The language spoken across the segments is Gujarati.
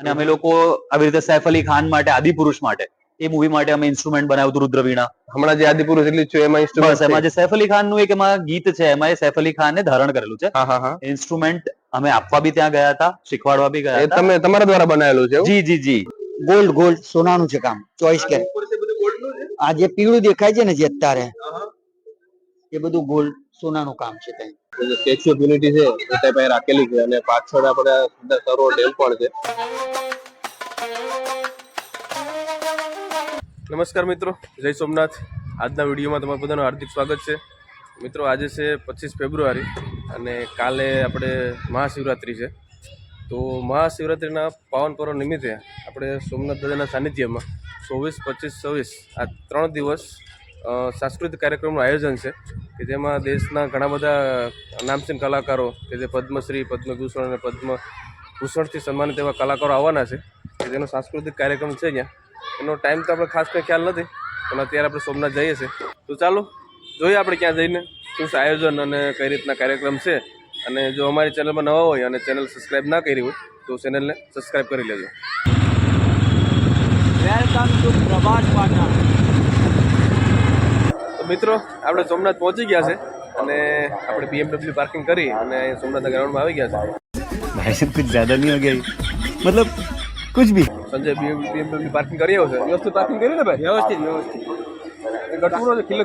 અને અમે લોકો આવી રીતે સૈફ અલી ખાન માટે આદિપુરુષ માટે એ મૂવી માટે અમે ઇન્સ્ટ્રુમેન્ટ બનાવ્યું હતું રુદ્રવીણા. હમણાં જે આદિપુરુષ રિલીઝ છે એમાં ઇન્સ્ટ્રુમેન્ટ એમાં જે સૈફ અલી ખાનનું એક એમાં ગીત છે એમાં એ સૈફ અલી ખાને ધારણ કરેલું છે. હા હા હા. ઇન્સ્ટ્રુમેન્ટ અમે આપવા બી ત્યાં ગયા હતા શીખવાડવા બી ગયા હતા. તમે તમારા દ્વારા બનાવેલું છે જી જી જી. ગોલ્ડ ગોલ્ડ સોનાનું છે કામ ચોઈસ કે આ જે પીળું દેખાય છે ને જે અત્યારે એ બધું ગોલ્ડ સોનાનું કામ છે ત્યાં. સ્ટેચ્યુ ઓફ યુનિટી છે એ ટાઈપ રાખેલી છે અને પાછળ આપણે સુંદર સરોવર ડેમ પણ છે. નમસ્કાર મિત્રો જય સોમનાથ. આજના વિડીયોમાં તમારું બધાનું હાર્દિક સ્વાગત છે. મિત્રો આજે છે પચીસ ફેબ્રુઆરી અને કાલે આપણે મહાશિવરાત્રિ છે. તો મહાશિવરાત્રિના પાવન પર્વ નિમિત્તે આપણે સોમનાથ દાદાના સાનિધ્યમાં ચોવીસ પચીસ છવ્વીસ આ ત્રણ દિવસ સાંસ્કૃતિક કાર્યક્રમનું આયોજન છે કે જેમાં દેશના ઘણા બધા નામચીન કલાકારો કે જે પદ્મશ્રી, પદ્મભૂષણ અને પદ્મ ભૂષણથી સન્માનિત એવા કલાકારો આવવાના છે કે જેનો સાંસ્કૃતિક કાર્યક્રમ છે ત્યાં એનો ટાઈમ તો આપણે ખાસ કંઈ ખ્યાલ નથી, પણ અત્યારે આપણે સોમનાથ જઈએ છીએ. તો ચાલો, જોઈએ આપણે ક્યાં જઈને શું આયોજન અને કઈ રીતના કાર્યક્રમ છે. અને જો અમારી ચેનલમાં નવા હોય અને ચેનલ સબસ્ક્રાઈબ ના કરી હોય, તો ચેનલને સબસ્ક્રાઈબ કરી લેજો. વેલકમ ટુ પ્રભાસ પાટણ મિત્રો આપણે સોમનાથ પહોંચી ગયા છે અને આપણે બીએમડબલ્યુ પાર્કિંગ કરી અને સોમનાથના ગ્રાઉન્ડમાં આવી ગયા છે. ભાઈ સાહેબ કુછ જ્યાદા નહીં હો ગઈ મતલબ કુછ ભી. સંજય બીએમડબલ્યુ પાર્કિંગ કરી આવ્યો છે. વ્યવસ્થિત પાર્કિંગ કરી ને ભાઈ? વ્યવસ્થિત વ્યવસ્થિત.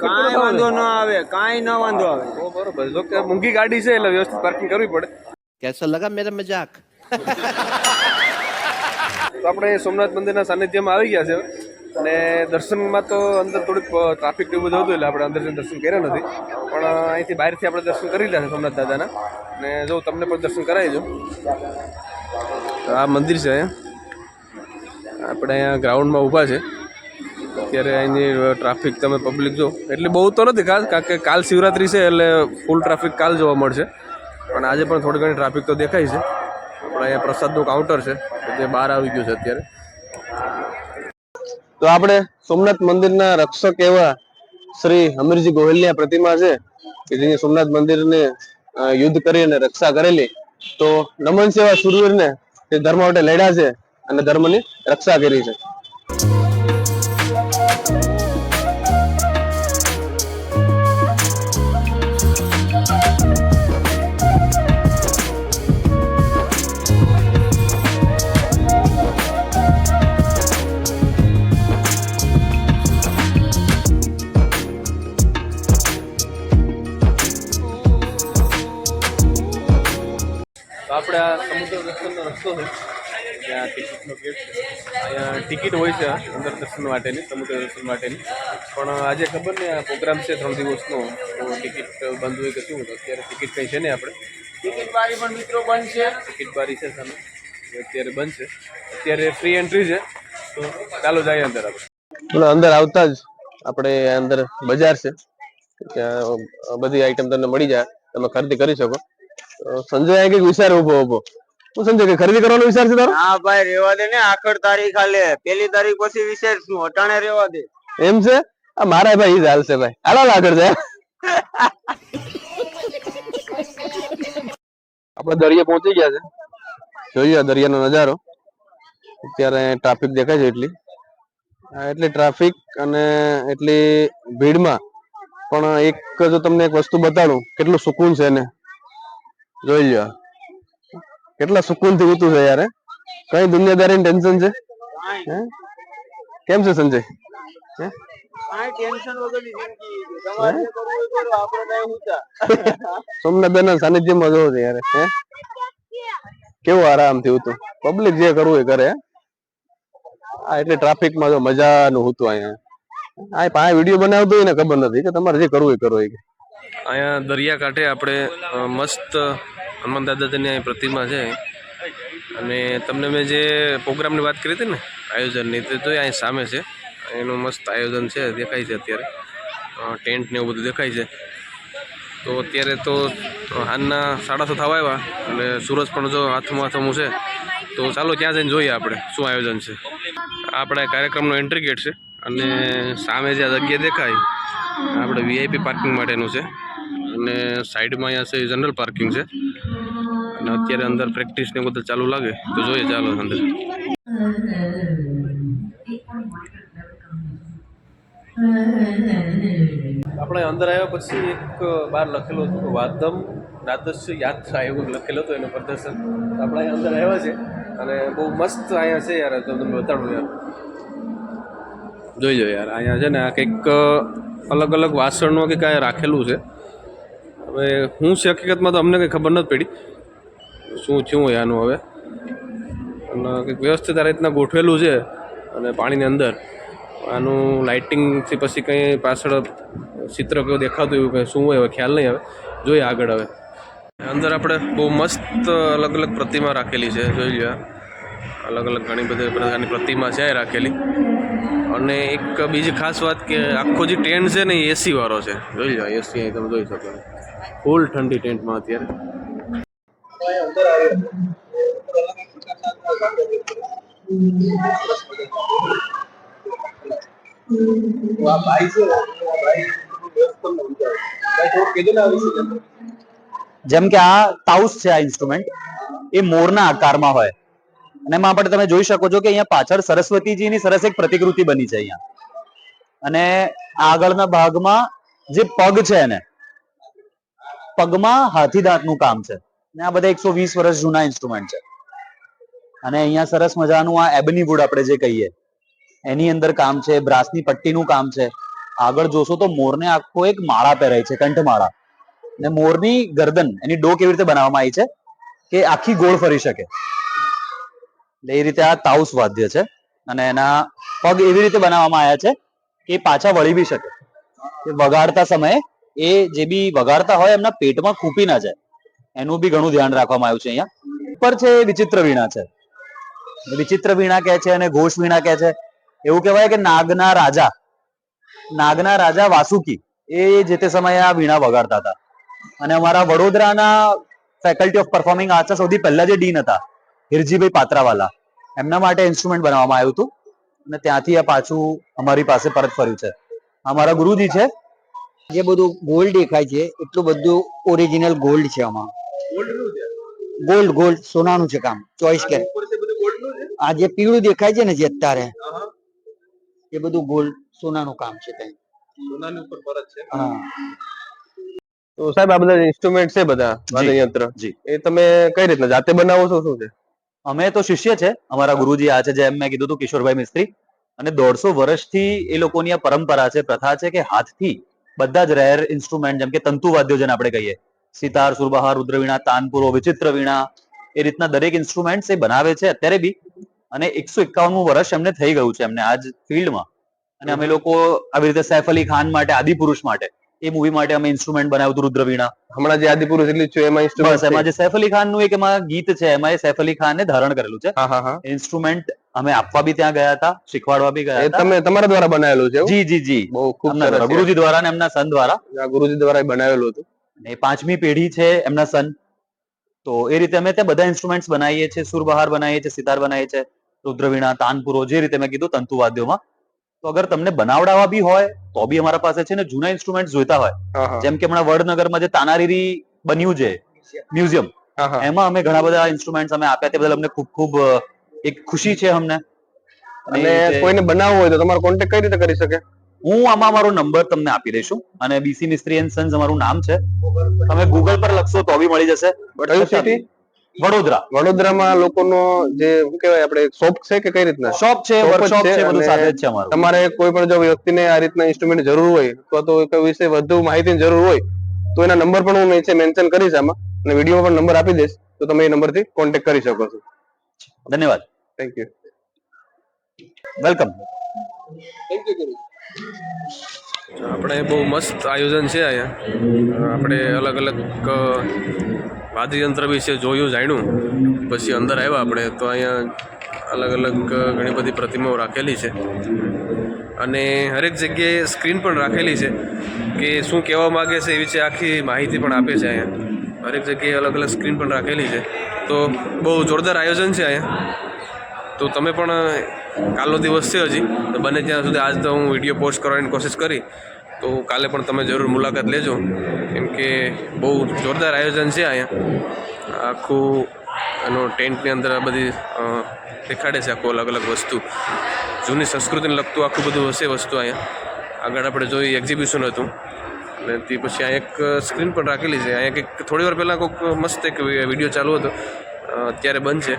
કાંઈ વાંધો ન આવે કાંઈ ન વાંધો આવે. બરોબર. જો કે ગાડી છે એટલે વ્યવસ્થિત પાર્કિંગ કરવી પડે. કેસા લગા મેરા મજાક? તો આપણે સોમનાથ મંદિરના સાનિધ્યમાં આવી ગયા છે અને દર્શનમાં તો અંદર થોડીક ટ્રાફિક એવું બધું હતું એટલે આપણે અંદર જઈને દર્શન કર્યા નથી. પણ અહીંથી બહારથી આપણે દર્શન કરી લીધા છે સોમનાથ દાદાના. અને જો તમને પણ દર્શન કરાવી દઉં. આ મંદિર છે અહીંયા. આપણે અહીંયા ગ્રાઉન્ડમાં ઊભા છે. અત્યારે અહીંની ટ્રાફિક તમે પબ્લિક જો. એટલી બહુ તો નથી ખાસ, કારણ કે કાલ શિવરાત્રી છે એટલે ફૂલ ટ્રાફિક કાલ જોવા મળશે. પણ આજે પણ થોડી ઘણી ટ્રાફિક તો દેખાય છે. આપણે અહીંયા પ્રસાદનું કાઉન્ટર છે. જે બહાર આવી ગયું છે અત્યારે. તો આપણે સોમનાથ મંદિરના રક્ષક એવા શ્રી હમીરજી ગોહિલની આ પ્રતિમા છે, કે જેની સોમનાથ મંદિરને યુદ્ધ યુદ્ધ કરીને રક્ષા કરેલી. તો નમન સેવા સુરવીરને તે ધર્મ માટે લડ્યા છે અને ધર્મની રક્ષા કરી છે. રસ્તો છે ત્યાં ટિકિટનો ગેટ છે. અહીંયા ટિકિટ હોય છે અંદર દર્શન માટેની સમુદ્ર દર્શન માટેની. પણ આજે ખબર નહીં આ પ્રોગ્રામ છે ત્રણ દિવસનો. તો ટિકિટ બંધ હોય કે શું અત્યારે ટિકિટ કંઈ છે ને આપણે. ટિકિટ બારી પણ મિત્રો બંધ છે. ટિકિટ બારી છે સામે. અત્યારે બંધ છે. અત્યારે ફ્રી એન્ટ્રી છે. તો ચાલો જઈએ અંદર આપણે. અંદર આવતા જ આપણે અંદર બજાર છે. ત્યાં બધી આઈટમ તમને મળી જાય. તમે ખરીદી કરી શકો. સંજય આ કંઈક વિચાર ઊભો ઊભો શું સંજય કે ખરીદી કરવાનો વિચાર છે તારો? હા ભાઈ રેવા દે ને આખર તારીખ હાલે. પેલી તારીખ પછી વિશેષ શું અટાણે રેવા દે. એમ છે? આ મારા ભાઈ ઈ જ હાલશે ભાઈ. હાલો હાલો આગળ જાય. આપણે દરિયે પહોંચી ગયા છે. જોઈએ દરિયાનો નજારો. અત્યારે ટ્રાફિક દેખાય છે એટલી. આ એટલી ટ્રાફિક અને એટલી ભીડમાં. પણ એક જો તમને એક વસ્તુ બતાડું. કેટલું સુકૂન છે એને. જોઈ લ્યો. કેટલા સુકૂનથી ઉતું છે યાર કઈ દુનિયાદારી ટેન્શન છે? કેમ છે સંજય? સોમનાથ બેન સાનિધ્યમાં જવું છે યાર હે? કેવું આરામ હતું પબ્લિક જે કરવું એ કરે આ એટલે ટ્રાફિકમાં જો મજાનું હતું અહીંયા. આ પાસે વીડિયો બનાવતો હોય ને ખબર નથી કે તમારે જે કરવું એ કરો એ અહીંયા દરિયા કાંઠે આપણે મસ્ત હનુમાન દાદાની પ્રતિમા છે. અને તમને મેં જે પ્રોગ્રામની વાત કરી હતી ને, આયોજનની, તે તો અહીં સામે છે. એનું મસ્ત આયોજન છે, દેખાય છે અત્યારે. ટેન્ટ ને એવું બધું દેખાય છે. તો અત્યારે તો હાલના સાડા છ થવા આવ્યા. અને સૂરજ પણ જો હાથમાં હાથમું છે. તો ચાલો ત્યાં જઈને જોઈએ આપણે શું આયોજન છે. આપણે કાર્યક્રમનો એન્ટ્રી ગેટ છે. અને સામે જે જગ્યા દેખાય આપણે વીઆઈપી પાર્કિંગ માટેનું છે. અને સાઈડમાં અહીંયા છે જનરલ પાર્કિંગ છે. અને અત્યારે અંદર પ્રેક્ટિસ ને બધું ચાલુ લાગે, તો જોઈએ ચાલો અંદર. આપણે અંદર આવ્યા પછી એક બહાર લખેલું હતું વાદમ નાદસ્ય યાત્રા એવું લખેલું હતું એનું પ્રદર્શન. આપણે અંદર આવ્યા છે અને બહુ મસ્ત અહીંયા છે યાર, તો તમને બતાડું યાર. જોઈ જો યાર, અહીંયા છે ને આ કંઈક અલગ અલગ વાસણનું કે કાંઈ રાખેલું છે. હવે હું છે હકીકતમાં તો અમને કંઈ ખબર નથી પડી. શું થયું આનું હવે? અને કંઈક વ્યવસ્થિત આ રીતના ગોઠવેલું છે અને પાણીની અંદર. આનું લાઇટિંગથી પછી કંઈ પાછળ ચિત્ર કયું દેખાતું એવું કંઈ શું હોય હવે ખ્યાલ નહીં હવે જોઈએ આગળ હવે. અંદર આપણે બહુ મસ્ત અલગ અલગ પ્રતિમા રાખેલી છે, જોઈ લો અલગ અલગ ઘણી બધી પ્રકારની પ્રતિમા છે રાખેલી. અને એક બીજી ખાસ વાત કે આખો જે ટેન્ટ છે ને એ એસી વાળો છે. જોઈ લો એસી અહીં તમે જોઈ શકો ફૂલ ઠંડી ટેન્ટમાં અત્યારે. જેમ કે આ તાઉસ છે આ ઇન્સ્ટ્રુમેન્ટ, એ મોરના આકારમાં હોય. અને એમાં આપણે તમે જોઈ શકો છો કે અહીંયા પાછળ સરસ્વતીજીની સરસ એક પ્રતિકૃતિ બની છે અહીંયા. અને આગળના ભાગમાં જે પગ છે એને, પગમાં હાથી દાંતનું કામ છે. ને આ બધા એકસો વીસ વર્ષ જૂના ઇન્સ્ટ્રુમેન્ટ છે. અને અહીંયા સરસ મજાનું આ એબની વુડ આપણે જે કહીએ, એની અંદર કામ છે, બ્રાસની પટ્ટીનું કામ છે. આગળ જોશો તો મોરને આખો એક માળા પહેરાય છે, કંઠમાળા. ને મોરની ગરદન, એની ડોક એવી રીતે બનાવવામાં આવી છે કે આખી ગોળ ફરી શકે. એટલે એ રીતે આ તાઉસ વાદ્ય છે અને એના પગ એવી રીતે બનાવવામાં આવ્યા છે કે પાછા વળી બી શકે વગાડતા સમયે એ જે બી વગાડતા હોય એમના પેટમાં ખૂપી ના જાય. એનું બી ઘણું ધ્યાન રાખવામાં આવ્યું છે અહીંયા. ઉપર છે એ વિચિત્ર વીણા છે. વિચિત્ર વીણા કહે છે અને ઘોષ વીણા કહે છે. એવું કહેવાય કે નાગના રાજા નાગના રાજા વાસુકી એ જે તે સમયે આ વીણા વગાડતા હતા. અને અમારા વડોદરાના ફેકલ્ટી ઓફ પરફોર્મિંગ આર્ટ્સ સૌથી પહેલા જે ડીન હતા હિરજીભાઈ પાત્રાવાલા, એમના માટે ઇન્સ્ટ્રુમેન્ટ બનાવવામાં આવ્યું હતું. અને ત્યાંથી આ પાછું અમારી પાસે પરત ફર્યું છે. અમારા ગુરુજી છે. જે બધું ગોલ્ડ દેખાય છે, એટલું બધું ઓરિજિનલ ગોલ્ડ છે આમાં. ગોલ્ડ ગોલ્ડ સોનાનું છે કામ. ચોઈસ કે આ જે પીળું દેખાય છે ને જે અત્યારે એ બધું ગોલ્ડ સોનાનું કામ છે કઈ. સોનાની ઉપર પરત છે? હા. તો સાહેબ આ બધા ઇન્સ્ટ્રુમેન્ટ છે બધા વાદ્યયંત્ર જી. એ તમે કઈ રીતના જાતે બનાવો છો શું છે? અમે તો શિષ્ય છે. અમારા ગુરુજી આ છે જેમ મેં કીધું હતું કિશોરભાઈ મિસ્ત્રી. અને દોઢસો વર્ષથી એ લોકોની આ પરંપરા છે પ્રથા છે કે હાથથી બધા જ રેર ઇન્સ્ટ્રુમેન્ટ જેમ કે તંતુવાદ્યો જેને આપણે કહીએ સિતાર સુરબહાર રુદ્રવીણા તાનપુરો વિચિત્ર વીણા એ રીતના દરેક ઇન્સ્ટ્રુમેન્ટ એ બનાવે છે અત્યારે બી. અને એકસો એકાવનમું વર્ષ એમને થઈ ગયું છે એમને આજ ફિલ્ડમાં. અને અમે લોકો આવી રીતે સૈફ અલી ખાન માટે આદિપુરુષ માટે એ મૂવી માટે અમે ઇન્સ્ટ્રુમેન્ટ બનાવ્યું હતું રુદ્રવીણા. હમણાં જે આદિપુરુષ એટલે છે એમાં ઇન્સ્ટ્રુમેન્ટ એમાં જે સૈફ અલી ખાનનું એક એમાં ગીત છે એમાં એ સૈફ અલી ખાન ને ધારણ કરેલું છે. હા હા હા. ઇન્સ્ટ્રુમેન્ટ અમે આપવા બી ત્યાં ગયા હતા શીખવાડવા બી ગયા હતા. તમે તમારા દ્વારા બનાવેલું છે જી જી જી. બહુ ખૂબ. ગુરુજી દ્વારા ને એમના સન દ્વારા. ગુરુજી દ્વારા બનાવેલું હતું. અને પાંચમી પેઢી છે એમના સન. તો એ રીતે અમે ત્યાં બધા ઇન્સ્ટ્રુમેન્ટ્સ બનાવીએ છીએ. સુરબહાર બનાવીએ છીએ સિતાર બનાવીએ છીએ રુદ્રવીણા તાનપુરો જે રીતે મેં કીધું તંતુવાદ્યોમાં તો અગર તમને બનાવડાવા બી હોય તો બી અમારા પાસે છે ને જૂના ઇન્સ્ટ્રુમેન્ટ જોઈતા હોય. જેમ કે હમણાં વડનગરમાં જે તાનારીરી બન્યું છે મ્યુઝિયમ એમાં અમે ઘણા બધા ઇન્સ્ટ્રુમેન્ટ્સ અમે આપ્યા. તે બદલ અમને ખૂબ ખૂબ એક ખુશી છે અમને. અને કોઈને બનાવવું હોય તો તમારો કોન્ટેક્ટ કઈ રીતે કરી શકે? હું આમાં મારો નંબર તમને આપી દઈશું અને બીસી મિસ્ત્રી એન્ડ સન્સ અમારું નામ છે. તમે ગૂગલ પર લખશો તો બી મળી જશે. કયું સિટી વડોદરા. વડોદરામાં લોકોનો જે શું કહેવાય આપણે શોપ છે કે કઈ રીતના? શોપ છે વર્કશોપ છે બધું સાથે જ છે અમારું. તમારે કોઈ પણ જો વ્યક્તિને આ રીતના ઇન્સ્ટ્રુમેન્ટ જરૂર હોય અથવા તો કોઈ વિશે વધુ માહિતીની જરૂર હોય તો એના નંબર પણ હું નીચે મેન્શન કરીશ આમાં. અને વિડીયોમાં પણ નંબર આપી દઈશ તો તમે એ નંબરથી કોન્ટેક્ટ કરી શકો છો. ધન્યવાદ. થેન્ક યુ વેલકમ આપણે બહુ મસ્ત આયોજન છે અહીંયા. આપણે અલગ અલગ વાદ્યયંત્ર વિશે જોયું, જાણ્યું. પછી અંદર આવ્યા આપણે, તો અહીંયા અલગ અલગ ઘણી બધી પ્રતિમાઓ રાખેલી છે. અને હરેક જગ્યાએ સ્ક્રીન પણ રાખેલી છે કે શું કહેવા માગે છે એ વિશે આખી માહિતી પણ આપે છે અહીંયા. હરેક જગ્યાએ અલગ અલગ સ્ક્રીન પણ રાખેલી છે. તો બહુ જોરદાર આયોજન છે અહીંયા. તો તમે પણ કાલનો દિવસ છે હજી, તો બને ત્યાં સુધી આજ તો હું વીડિયો પોસ્ટ કરવાની કોશિશ કરી. તો કાલે પણ તમે જરૂર મુલાકાત લેજો, કેમ કે બહુ જોરદાર આયોજન છે અહીંયા. આખું એનો ટેન્ટની અંદર આ બધી દેખાડે છે આખું અલગ અલગ વસ્તુ. જૂની સંસ્કૃતિને લગતું આખું બધું હશે વસ્તુ અહીંયા. આગળ આપણે જોઈ એક્ઝિબિશન હતું. અને તે પછી અહીંયા એક સ્ક્રીન પણ રાખેલી છે. અહીંયા કંઈક થોડી વાર પહેલાં કોઈક મસ્ત એક વીડિયો ચાલુ હતો. અત્યારે બંધ છે.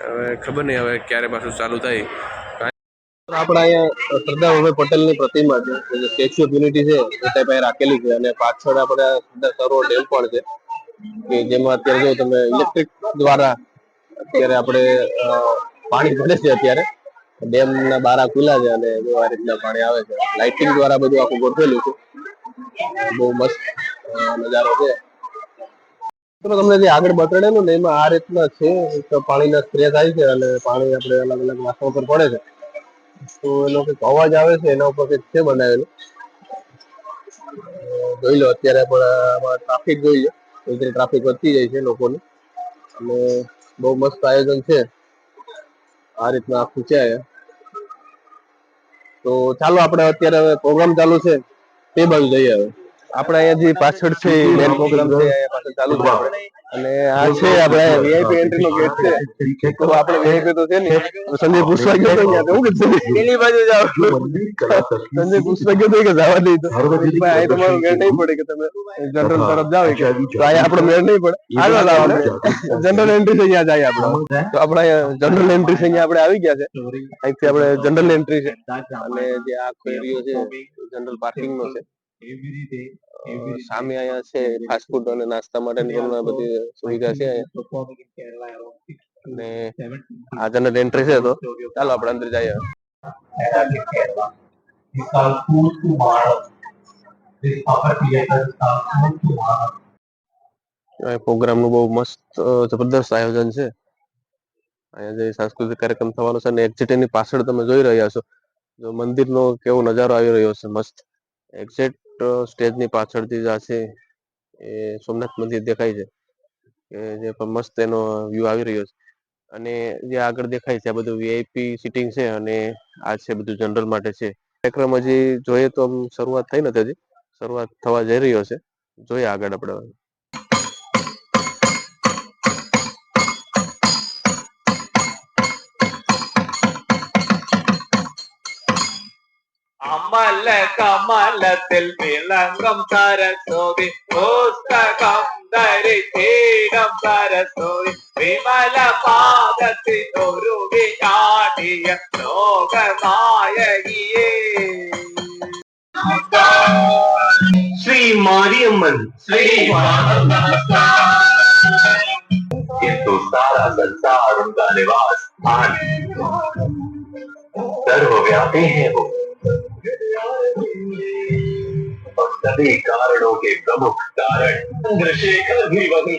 હવે ખબર નહીં હવે ક્યારે પાછું ચાલુ થાય. આપણા અહીંયા સરદાર વલ્લભભાઈ પટેલની પ્રતિમા છે જે સ્ટેચ્યુ ઓફ યુનિટી છે, એ ટાઈપ અહીં રાખેલી છે અને પાછળ આપણે સરદાર સરોવર ડેમ પણ છે, કે જેમાં અત્યારે જો તમે ઇલેક્ટ્રિક દ્વારા અત્યારે આપણે પાણી ભરે છે અત્યારે. ડેમના બારા ખુલ્લા છે અને જો આ રીતના પાણી આવે છે. લાઇટિંગ દ્વારા બધું આખું ગોઠવેલું છે. બહુ મસ્ત નજારો છે. મિત્રો તમને જે આગળ બતાડેલું ને, એમાં આ રીતના છે એક પાણીના સ્પ્રે થાય છે અને પાણી આપણે અલગ અલગ વાસણ ઉપર પડે છે. તો એનો કંઈક અવાજ આવે છે, એના ઉપર કંઈક છે બનાવેલું. જોઈ લો, અત્યારે પણ આમાં ટ્રાફિક જોઈ લો તો ટ્રાફિક વધતી જાય છે લોકોની. અને બહુ મસ્ત આયોજન છે. આ રીતના આખું છે તો ચાલો, આપણે અત્યારે પ્રોગ્રામ ચાલુ છે. તે બાજુ જઈએ હવે. આપણે અહીંયા જે પાછળ છે મેન પ્રોગ્રામ છે પાછળ ચાલુ છે અને આ છે આપણે વીઆઈપી એન્ટ્રી નો ગેટ છે. તો આપણે વીઆઈપી તો છે ને સંજય પૂછવા ગયો તો અહીંયા હું કે સંજય પેલી બાજુ જાવ સંજય પૂછવા ગયો તો કે જવા દે. તો અહીં તમારો મેળ નહીં પડે કે તમે જનરલ તરફ જાવ કે તો અહીંયા આપણો મેળ નહીં પડે. આગળ જાવ જનરલ એન્ટ્રી છે અહીંયા જાય આપણે. તો આપણે જનરલ એન્ટ્રી છે અહીંયા આપણે આવી ગયા છે. અહીંથી આપણે જનરલ એન્ટ્રી છે. અને જે આ એરિયો છે જનરલ પાર્કિંગ નો છે. સામે અહીંયા છે ફાસ્ટ ફૂડ અને નાસ્તા માટેની પણ બધી સુવિધા છે અને આજનો એન્ટ્રી છે તો. ચાલો આપણે અંદર જઈએ. પ્રોગ્રામનું બહુ મસ્ત જબરદસ્ત આયોજન છે. અહીંયા જે સાંસ્કૃતિક કાર્યક્રમ થવાનો છે અને એક્ઝિટ એની પાછળ તમે જોઈ રહ્યા છો. જો મંદિરનો કેવો નજારો આવી રહ્યો છે મસ્ત. એક્ઝેક્ટ સ્ટેજની પાછળથી જે આ છે. એ સોમનાથ મંદિર દેખાય છે. જે પણ મસ્ત એનો વ્યૂ આવી રહ્યો છે. અને જે આગળ દેખાય છે, આ બધું વીઆઈપી સિટિંગ છે અને આ છે બધું જનરલ માટે છે. કાર્યક્રમ હજી જોઈએ તો શરૂઆત થઈ નથી હજી. શરૂઆત થવા જઈ રહ્યો છે. જોઈએ આગળ આપણે. நல்ல கமலத்தில் விளங்கும் சரஸ்வதி புஸ்தகம் தரி தேடும் சரஸ்வதி விமல பாதத்தின் ஒரு வியாடிய லோகநாயகியே ஸ்ரீ மாரியம்மன் ஸ்ரீ ये तो सारा संसार उनका निवास स्थान सर्व व्यापी है वो सभी कारणों के प्रमुख कारण चंद्रशेखर भी वही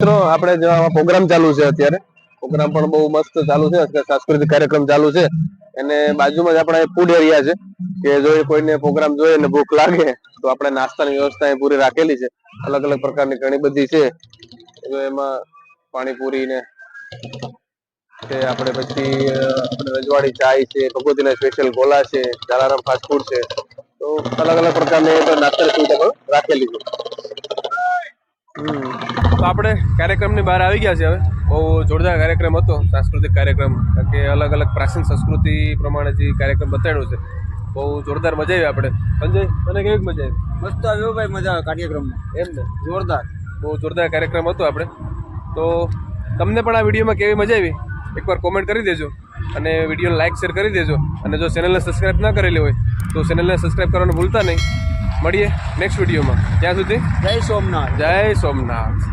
મિત્રો આપણે જો આમાં પ્રોગ્રામ ચાલુ છે અત્યારે પ્રોગ્રામ પણ બહુ મસ્ત ચાલુ છે અત્યારે સાંસ્કૃતિક કાર્યક્રમ ચાલુ છે અને બાજુમાં જ આપણા ફૂડ એરિયા છે, કે જો કોઈને પ્રોગ્રામ જોઈએ ને ભૂખ લાગે, તો આપણે નાસ્તાની વ્યવસ્થા પૂરી રાખેલી છે. અલગ અલગ પ્રકારની ઘણી બધી છે. એમાં પાણીપુરી ને છે આપણે પછી આપણે રજવાડી ચાય છે, ભગવતીના સ્પેશિયલ ગોલા છે જલારામ ફાસ્ટ ફૂડ છે. તો અલગ અલગ પ્રકારની નાસ્તાની સુવિધા પણ રાખેલી છે. તો આપણે કાર્યક્રમની બહાર આવી ગયા છે હવે. બહુ જોરદાર કાર્યક્રમ હતો સાંસ્કૃતિક કાર્યક્રમ. કારણ કે અલગ અલગ પ્રાચીન સંસ્કૃતિ પ્રમાણે જે કાર્યક્રમ બતાડ્યો છે બહુ જોરદાર મજા આવી આપણે. સંજય મને કેવી મજા આવી? મસ્ત આવ્યો ભાઈ મજા આવે કાર્યક્રમમાં. એમ ને? જોરદાર. બહુ જોરદાર કાર્યક્રમ હતો આપણે. તો તમને પણ આ વિડીયોમાં કેવી મજા આવી? એકવાર કોમેન્ટ કરી દેજો અને વિડીયોને લાઇક શેર કરી દેજો. અને જો ચેનલને સબસ્ક્રાઇબ ના કરેલી હોય તો ચેનલને સબસ્ક્રાઇબ કરવાનું ભૂલતા નહીં. મળીએ નેક્સ્ટ વિડીયોમાં ત્યાં સુધી જય સોમનાથ. જય સોમનાથ.